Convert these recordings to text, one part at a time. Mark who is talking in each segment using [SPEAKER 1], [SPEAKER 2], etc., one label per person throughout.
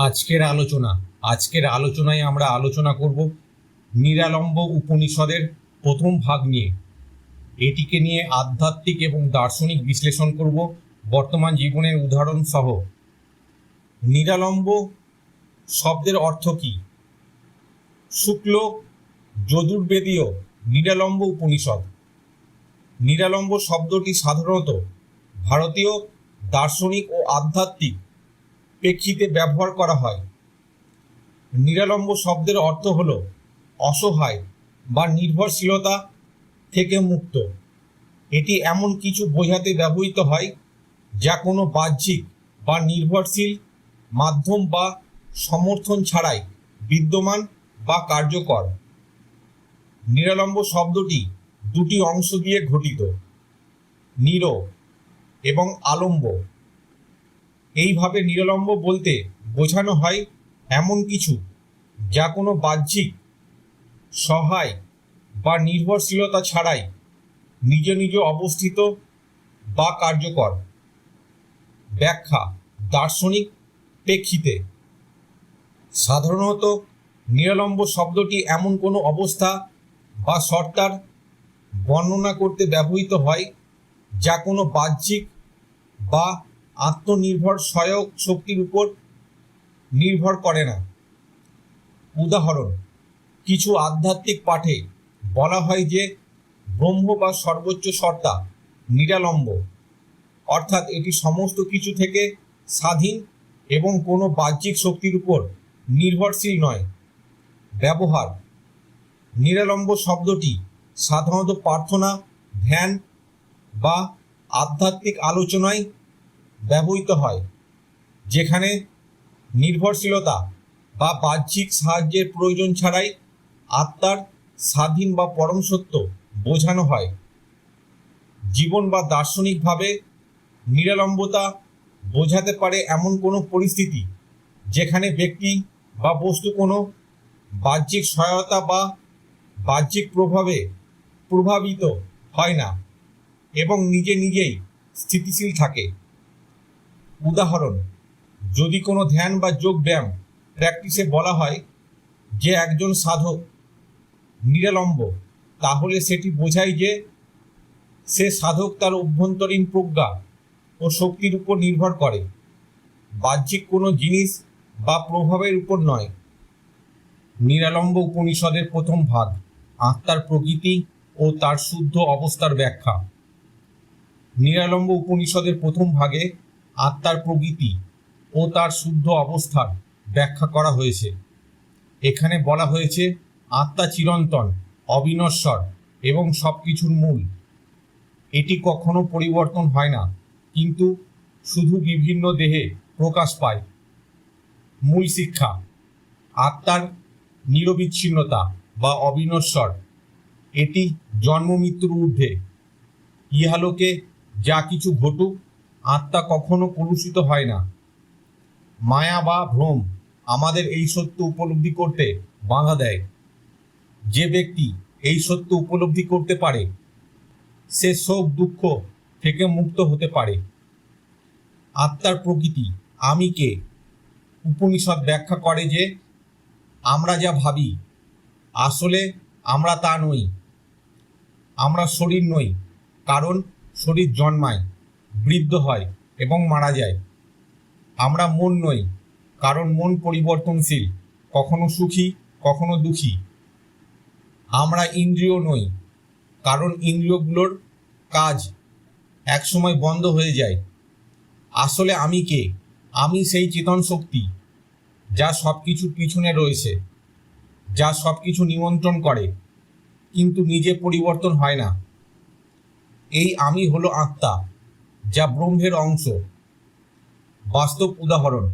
[SPEAKER 1] আজকের আলোচনা, আজকের আলোচনায় আমরা আলোচনা করব নিরালম্ব উপনিষদের প্রথম ভাগ নিয়ে। এটিকে নিয়ে আধ্যাত্মিক এবং দার্শনিক বিশ্লেষণ করব বর্তমান জীবনের উদাহরণ সহ। নিরালম্ব শব্দের অর্থ কী? শুক্ল যদুর্বেদীয় নিরালম্ব উপনিষদ। নিরালম্ব শব্দটি সাধারণত ভারতীয় দার্শনিক ও আধ্যাত্মিক প্রেক্ষিতে ব্যবহার করা হয়। নিরালম্ব শব্দের অর্থ হল অসহায় বা নির্ভরশীলতা থেকে মুক্ত। এটি এমন কিছু বোঝাতে ব্যবহৃত হয় যা কোনো বাহ্যিক বা নির্ভরশীল মাধ্যম বা সমর্থন ছাড়াই বিদ্যমান বা কার্যকর। নিরালম্ব শব্দটি দুটি অংশ দিয়ে গঠিত। নির এবং আলম্ব। এইভাবে নিরলম্ব বলতে বোঝানো হয় এমন কিছু যা কোনো বাহ্যিক সহায় বা নির্ভরশীলতা ছাড়াই নিজ নিজ অবস্থিত বা কার্যকর। ব্যাখ্যা দার্শনিক প্রেক্ষিতে। সাধারণত নিরলম্ব শব্দটি এমন কোনো অবস্থা বা সত্তার বর্ণনা করতে ব্যবহৃত হয় যা কোনো বাহ্যিক বা আত্মনির্ভর সহায়ক শক্তির উপর নির্ভর করে না। উদাহরণ, কিছু আধ্যাত্মিক পাঠে বলা হয় যে ব্রহ্ম বা সর্বোচ্চ সত্তা নিরালম্ব। অর্থাৎ এটি সমস্ত কিছু থেকে স্বাধীন এবং কোনো বাহ্যিক শক্তির উপর নির্ভরশীল নয়। ব্যবহার, নিরালম্ব শব্দটি সাধারণত প্রার্থনা, ধ্যান বা আধ্যাত্মিক আলোচনায় ব্যবহৃত হয়, যেখানে নির্ভরশীলতা বা বাহ্যিক সাহায্যের প্রয়োজন ছাড়াই আত্মার স্বাধীন বা পরম সত্য বোঝানো হয়। জীবন বা দার্শনিকভাবে নিরালম্বতা বোঝাতে পারে এমন কোনো পরিস্থিতি যেখানে ব্যক্তি বা বস্তু কোনো বাহ্যিক সহায়তা বা বাহ্যিক প্রভাবে প্রভাবিত হয় না এবং নিজে নিজেই স্থিতিশীল থাকে। উদাহরণ, যদি কোনো ধ্যান বা যোগ ব্যায়াম প্র্যাকটিসে বলা হয় যে একজন সাধক নিরালম্ব, তাহলে সেটি বোঝায় যে সে সাধক তার অভ্যন্তরীণ প্রজ্ঞা ও শক্তির উপর নির্ভর করে। বাহ্যিক কোনো জিনিস বা প্রভাবের উপর নয়। নিরালম্ব উপনিষদের প্রথম ভাগ আত্মার প্রকৃতি ও তার শুদ্ধ অবস্থার ব্যাখ্যা। নিরালম্ব উপনিষদের প্রথম ভাগে আত্মার প্রকৃতি ও তার শুদ্ধ অবস্থার ব্যাখ্যা করা হয়েছে। এখানে বলা হয়েছে, আত্মা চিরন্তন, অবিনশ্বর এবং সব কিছুর মূল। এটি কখনো পরিবর্তন হয় না, কিন্তু শুধু বিভিন্ন দেহে প্রকাশ পায়। মূল শিক্ষা, আত্মার নিরবিচ্ছিন্নতা বা অবিনশ্বর, এটি জন্ম মৃত্যুর ঊর্ধ্বে। ইহালোকে যা কিছু ঘটুক আত্মা কখনো কলুষিত হয় না। মায়া বা ভ্রম আমাদের এই সত্য উপলব্ধি করতে বাধা দেয়। যে ব্যক্তি এই সত্য উপলব্ধি করতে পারে, সে শোক, দুঃখ থেকে মুক্ত হতে পারে। আত্মার প্রকৃতি আমি কে উপনিষদ ব্যাখ্যা করে যে, আমরা যা ভাবি, আসলে আমরা তা নই। আমরা শরীর নই, কারণ শরীর জন্মায়। বৃদ্ধ হয় এবং মারা যায়। আমরা মন নই, কারণ মন পরিবর্তনশীল, কখনো সুখী, কখনো দুঃখী। আমরা ইন্দ্রিয় নই, কারণ ইন্দ্রিয়গুলোর কাজ একসময় বন্ধ হয়ে যায়। আসলে আমি কে? আমি সেই চেতন শক্তি, যা সব কিছুর পিছনে রয়েছে, যা সব কিছু নিমন্ত্রণ করে, কিন্তু নিজে পরিবর্তন হয় না। এই আমি হলো আত্মা। যা ব্রহ্মের অংশ। বাস্তব উদাহরণ,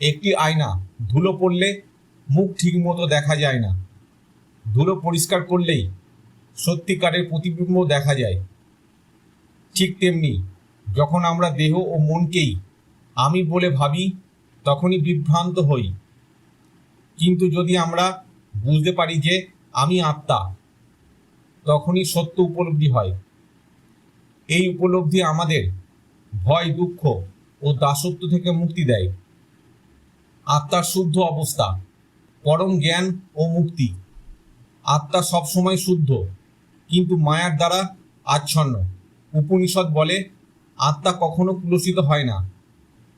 [SPEAKER 1] একটি আয়না, ধুলো পড়লে মুখ ঠিকমতো দেখা যায় না। ধুলো পরিষ্কার করলেই সত্যিকারের প্রতিবিম্ব দেখা যায়। ঠিক তেমনি, যখন আমরা দেহ ও মনকেই আমি বলে ভাবি, তখনই বিভ্রান্ত হই। কিন্তু যদি আমরা বুঝতে পারি যে আমি আত্মা, তখনই সত্য উপলব্ধি হয়। এই উপলব্ধি আমাদের ভয়, দুঃখ ও দাসত্ব থেকে মুক্তি দেয়। আত্মার শুদ্ধ অবস্থা, পরম জ্ঞান ও মুক্তি। আত্মা সবসময় শুদ্ধ, কিন্তু মায়ার দ্বারা আচ্ছন্ন। উপনিষদ বলে, আত্মা কখনো কুলসিত হয় না,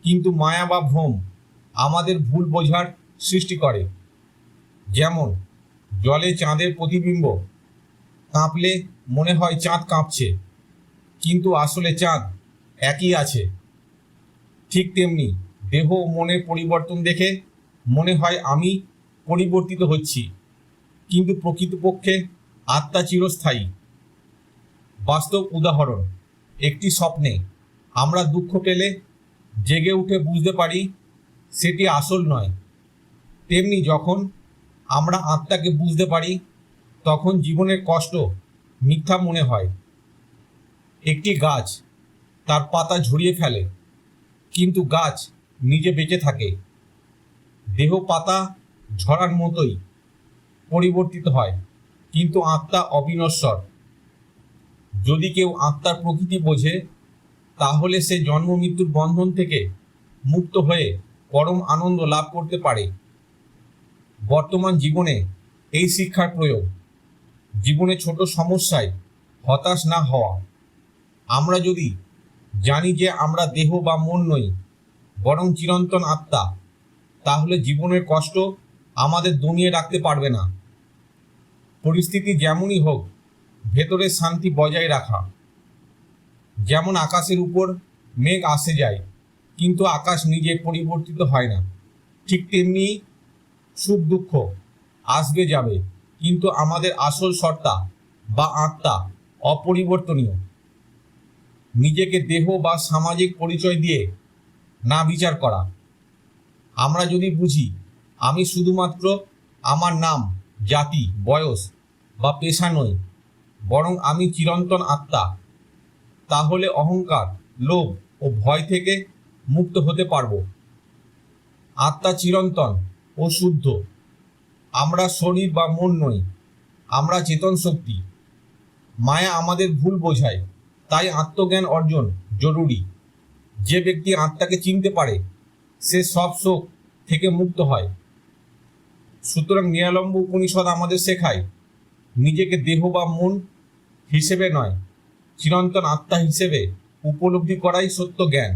[SPEAKER 1] কিন্তু মায়া বা ভ্রম আমাদের ভুল বোঝার সৃষ্টি করে। যেমন, জলে চাঁদের প্রতিবিম্ব, কাঁপলে মনে হয় চাঁদ কাঁপছে। কিন্তু আসলে চাঁদ একই আছে। ঠিক তেমনি দেহ ও মনের পরিবর্তন দেখে মনে হয় আমি পরিবর্তিত হচ্ছি। কিন্তু প্রকৃতপক্ষে আত্মা চিরস্থায়ী। বাস্তব উদাহরণ, একটি স্বপ্নে আমরা দুঃখ পেলে জেগে উঠে বুঝতে পারি সেটি আসল নয়। তেমনি যখন আমরা আত্মাকে বুঝতে পারি, তখন জীবনের কষ্ট মিথ্যা মনে হয়। একটি গাছ তার পাতা ঝরিয়ে ফেলে, কিন্তু গাছ নিজে বেঁচে থাকে। দেহ পাতা ঝরার মতোই পরিবর্তিত হয়, কিন্তু আত্মা অবিনশ্বর। যদি কেউ আত্মার প্রকৃতি বোঝে, তাহলে সে জন্ম মৃত্যুর বন্ধন থেকে মুক্ত হয়ে পরম আনন্দ লাভ করতে পারে। বর্তমান জীবনে এই শিক্ষার প্রয়োগ, জীবনে ছোট সমস্যায় হতাশ না হওয়া। আমরা যদি জানি যে আমরা দেহ বা মন নই, বরং চিরন্তন আত্মা, তাহলে জীবনের কষ্ট আমাদের দমিয়ে রাখতে পারবে না। পরিস্থিতি যেমনই হোক ভেতরে শান্তি বজায় রাখা। যেমন আকাশের উপর মেঘ আসে যায়, কিন্তু আকাশ নিজে পরিবর্তিত হয় না। ঠিক তেমনি সুখ দুঃখ আসবে যাবে, কিন্তু আমাদের আসল সত্তা বা আত্মা অপরিবর্তনীয়। নিজেকে দেহ বা সামাজিক পরিচয় দিয়ে না বিচার করা। আমরা যদি বুঝি, আমি শুধুমাত্র আমার নাম, জাতি, বয়স বা পেশা নই, বরং আমি চিরন্তন আত্মা, তাহলে অহংকার, লোভ ও ভয় থেকে মুক্ত হতে পারব। আত্মা চিরন্তন ও শুদ্ধ। আমরা শরীর বা মন নই, আমরা চেতন শক্তি। মায়া আমাদের ভুল বোঝায়। তাই আত্মজ্ঞান অর্জন জরুরি। যে ব্যক্তি আত্মাকে চিনতে পারে, সে সব শোক থেকে মুক্ত হয়। সুতরাং নিরালম্ব উপনিষদ আমাদের শেখায়, নিজেকে দেহ বা মন হিসেবে নয়, চিরন্তন আত্মা হিসেবে উপলব্ধি করাই সত্য জ্ঞান।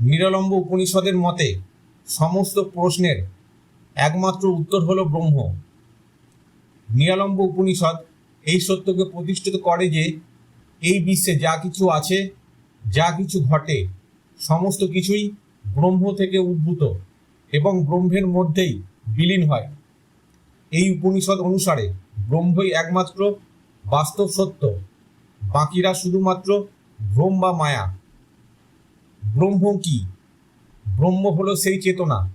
[SPEAKER 1] নিরালম্ব উপনিষদের মতে সমস্ত প্রশ্নের একমাত্র উত্তর হলো ব্রহ্ম। নিরালম্ব উপনিষদ এই সত্যকে প্রতিষ্ঠিত করে যে এই বিশ্বে যা কিছু আছে, যা কিছু ঘটে, সমস্ত কিছুই ব্রহ্ম থেকে উদ্ভূত এবং ব্রহ্মের মধ্যেই বিলীন হয়। এই উপনিষদ অনুসারে ব্রহ্মই একমাত্র বাস্তব সত্য, বাকিরা শুধুমাত্র ভ্রম বা মায়া। ব্রহ্ম কি? ব্রহ্ম হলো সেই চেতনা,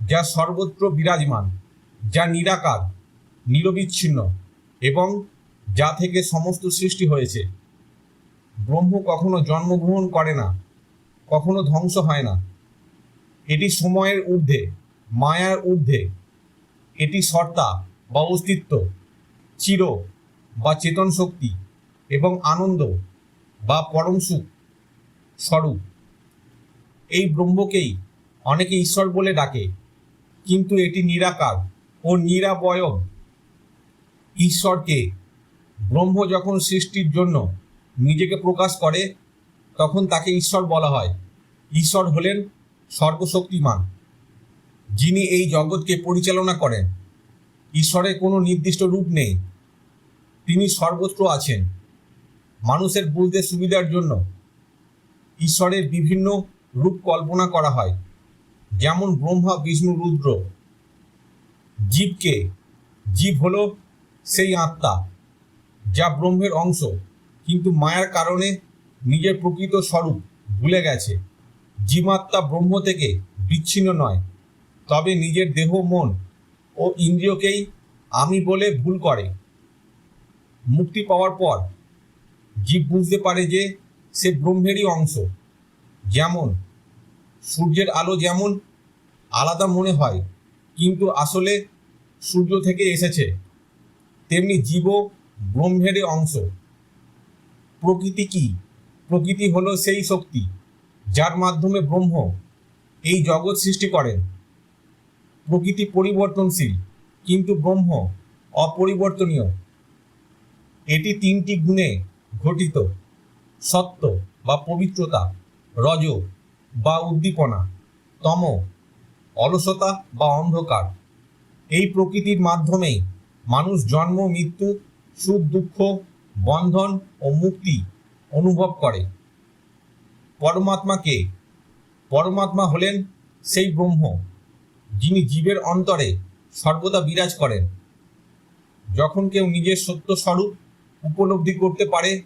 [SPEAKER 1] যা সর্বত্র বিরাজমান, যা নিরাকার, নিরবিচ্ছিন্ন এবং যা থেকে সমস্ত সৃষ্টি হয়েছে। ব্রহ্ম কখনো জন্মগ্রহণ করে না, কখনো ধ্বংস হয় না। এটি সময়ের ঊর্ধ্বে, মায়ার ঊর্ধ্বে। এটি সত্তা বা অস্তিত্ব, চির বা চেতন শক্তি এবং আনন্দ বা পরম সুখ স্বরূপ। এই ব্রহ্মকেই অনেকে ঈশ্বর বলে ডাকে, কিন্তু এটি নিরাকার ও নিরাবয়ব। ঈশ্বরকে ব্রহ্ম যখন সৃষ্টির জন্য নিজেকে প্রকাশ করে, তখন তাকে ঈশ্বর বলা হয়। ঈশ্বর হলেন সর্বশক্তিমান, যিনি এই জগৎকে পরিচালনা করেন। ঈশ্বরের কোনো নির্দিষ্ট রূপ নেই। তিনি সর্বত্র আছেন। মানুষের বুঝতে সুবিধার জন্য ঈশ্বরের বিভিন্ন রূপ কল্পনা করা হয়। যেমন ব্রহ্মা, বিষ্ণু, রুদ্র। জীবকে, জীব হলো সেই আত্মা। যা ব্রহ্মের অংশ, কিন্তু মায়ার কারণে নিজের প্রকৃত স্বরূপ ভুলে গেছে। জীবাত্মা ব্রহ্ম থেকে বিচ্ছিন্ন নয়, তবে নিজের দেহ, মন ও ইন্দ্রিয়কেই আমি বলে ভুল করে। মুক্তি পাওয়ার পর জীব বুঝতে পারে যে সে ব্রহ্মেরই অংশ। যেমন, সূর্যের আলো যেমন আলাদা মনে হয়, কিন্তু আসলে সূর্য থেকে এসেছে, তেমনি জীবও ব্রহ্মেরই অংশ। প্রকৃতি কি? প্রকৃতি হলো সেই শক্তি, যার মাধ্যমে ব্রহ্ম এই জগৎ সৃষ্টি করেন। প্রকৃতি পরিবর্তনশীল, কিন্তু ব্রহ্ম অপরিবর্তনীয়। এটি তিনটি গুণে ঘটিত, সত্য বা পবিত্রতা, রজ বা উদ্দীপনা, তম অলসতা বা অন্ধকার। এই প্রকৃতির মাধ্যমেই মানুষ জন্ম, মৃত্যু সুখ, দুঃখ, বন্ধন ও মুক্তি অনুভব করে। পরমাত্মাকে, পরমাত্মা হলেন সেই ব্রহ্ম, যিনি জীবের অন্তরে সর্বদা বিরাজ করেন। যখন কেউ নিজের সত্য স্বরূপ উপলব্ধি করতে পারে,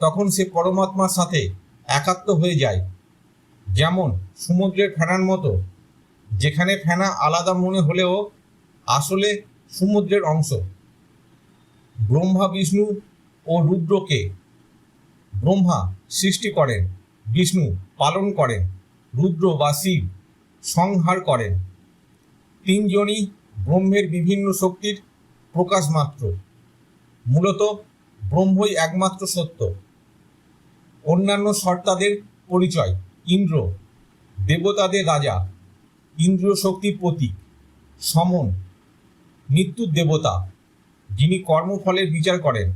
[SPEAKER 1] তখন সে পরমাত্মার সাথে একাত্ম হয়ে যায়। যেমন সমুদ্রের ফেনার মতো, যেখানে ফেনা আলাদা মনে হলেও আসলে সমুদ্রের অংশ। ব্রহ্মা, বিষ্ণু ও রুদ্রকে ব্রহ্মা সৃষ্টি করেন, বিষ্ণু পালন করেন, রুদ্র বা শিব সংহার করেন। তিনজনই ব্রহ্মের বিভিন্ন শক্তির প্রকাশ মাত্র মূলত ব্রহ্মই একমাত্র সত্য। অন্যান্য সর্তাদের পরিচয় ইন্দ্র, দেবতাদের রাজা ইন্দ্রিয় শক্তির প্রতীক, সমন মৃত্যুর দেবতা যিনি কর্মফলের বিচার করেন,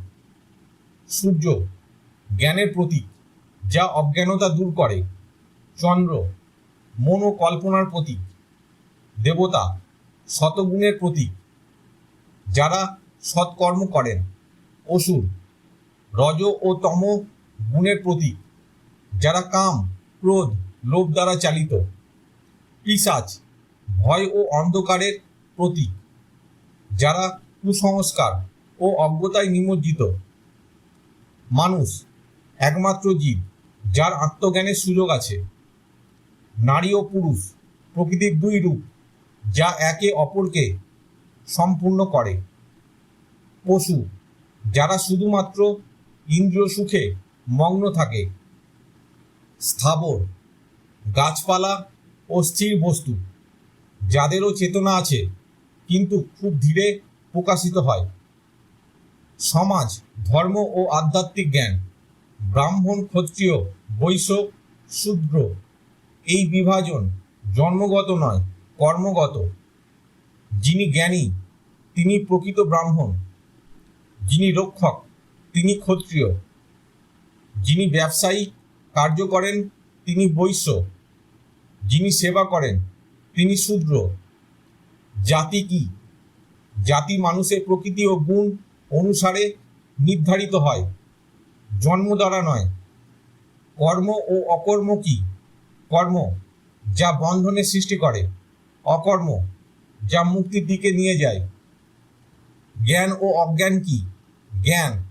[SPEAKER 1] সূর্য জ্ঞানের প্রতীক, যা অজ্ঞানতা দূর করে, চন্দ্র মন ও কল্পনার প্রতীক, দেবতা শতগুণের প্রতীক, যারা সৎকর্ম করেন, অসুর রজ ও তম গুণের প্রতীক, যারা কাম, ক্রোধ, লোভ দ্বারা চালিত পিসাচ ভয় ও অন্ধকারের প্রতীক, যারা কুসংস্কার ও অজ্ঞতায় নিমজ্জিত। মানুষ একমাত্র জীব, যার আত্মজ্ঞানের সুযোগ আছে। নারী ও পুরুষ প্রকৃতির দুই রূপ, যা একে অপরকে সম্পূর্ণ করে। পশু, যারা শুধুমাত্র ইন্দ্রিয় সুখে মগ্ন থাকে। স্থাবর, গাছপালা ও স্থির বস্তু, যাদেরও চেতনা আছে, কিন্তু খুব ধীরে প্রকাশিত হয়। সমাজ, ধর্ম ও আধ্যাত্মিক জ্ঞান, ব্রাহ্মণ, ক্ষত্রিয়, বৈশ্য, শূদ্র, এই বিভাজন জন্মগত নয়, কর্মগত। যিনি জ্ঞানী, তিনি প্রকৃত ব্রাহ্মণ। যিনি রক্ষক, তিনি ক্ষত্রিয়। যিনি ব্যবসায়ী, কার্য করেন, তিনি বৈশ্য। যিনি সেবা করেন, তিনি শূদ্র। জাতি কি? জাতি, মানুষের প্রকৃতি ও গুণ অনুসারে নির্ধারিত হয়। জন্ম দ্বারা নয়। কর্ম ও অকর্ম কি? কর্ম যা বন্ধনের সৃষ্টি করে। অকর্ম যা মুক্তির দিকে নিয়ে যায়। জ্ঞান ও অজ্ঞান কি? জ্ঞান।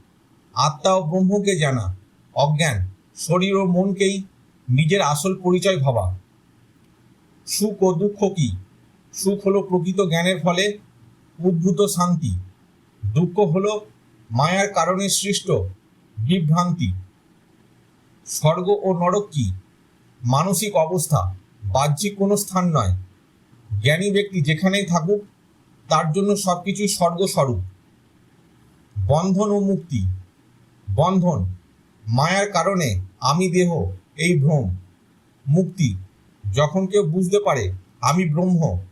[SPEAKER 1] আত্মা ও ব্রহ্মকে জানা। অজ্ঞান শরীর ও মনকেই নিজের আসল পরিচয় ভাবা। সুখ ও দুঃখ কি? সুখ হলো প্রকৃত জ্ঞানের ফলে উদ্ভূত শান্তি। দুঃখ হলো, মায়ার কারণে সৃষ্ট বিভ্রান্তি। স্বর্গ ও নরক কি? মানসিক অবস্থা, বাহ্যিক কোনো স্থান নয়। জ্ঞানী ব্যক্তি যেখানেই থাকুক, তার জন্য সব কিছুই স্বর্গস্বরূপ। বন্ধন ও মুক্তি। বন্ধন, মায়ার কারণে আমি দেহ, এই ভ্রম। মুক্তি, যখন কেউ বুঝতে পারে, আমি ব্রহ্ম।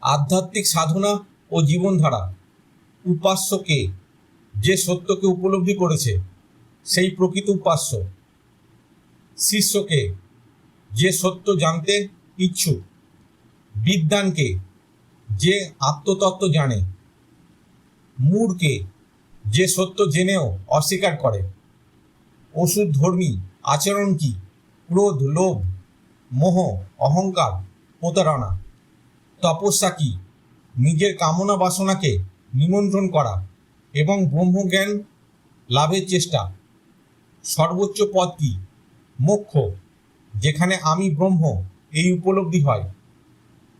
[SPEAKER 1] আধ্যাত্মিক সাধনা ও জীবনধারা। উপাস্যকে যে সত্যকে উপলব্ধি করেছে, সেই প্রকৃত উপাস্য। শিষ্যকে যে সত্য জানতে ইচ্ছুক। বিদ্যানকে যে আত্মতত্ত্ব জানে। মূরকে যে সত্য জেনেও অস্বীকার করে। ওষুধ ধর্মী আচরণ কি? ক্রোধ, লোভ, মোহ, অহংকার, প্রতারণা। তপস্যা কি নিজের কামনা বাসনাকে নিমন্ত্রণ করা এবং ব্রহ্মজ্ঞান লাভের চেষ্টা। সর্বোচ্চ পদ কি? মোক্ষ, যেখানে আমি ব্রহ্ম, এই উপলব্ধি হয়।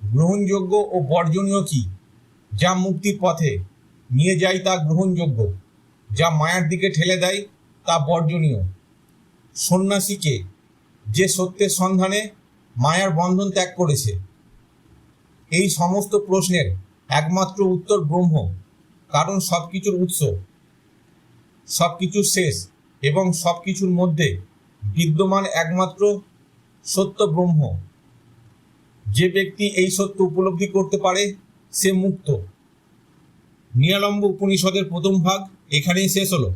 [SPEAKER 1] গ্রহণযোগ্য ও বর্জনীয় কি? যা মুক্তির পথে নিয়ে যায় তা গ্রহণযোগ্য, যা মায়ার দিকে ঠেলে দেয় তা বর্জনীয়। সন্ন্যাসীকে যে সত্যের সন্ধানে মায়ার বন্ধন ত্যাগ করেছে এই সমস্ত প্রশ্নের একমাত্র উত্তর ব্রহ্ম, কারণ সব কিছুর উৎস সব কিছুর শেষ এবং সব কিছুর মধ্যে বিদ্যমান একমাত্র সত্য ব্রহ্ম। যে ব্যক্তি এই সত্য উপলব্ধি করতে পারে, সে মুক্ত। নিরালম্ব উপনিষদের প্রথম ভাগ এখানেই শেষ হলো।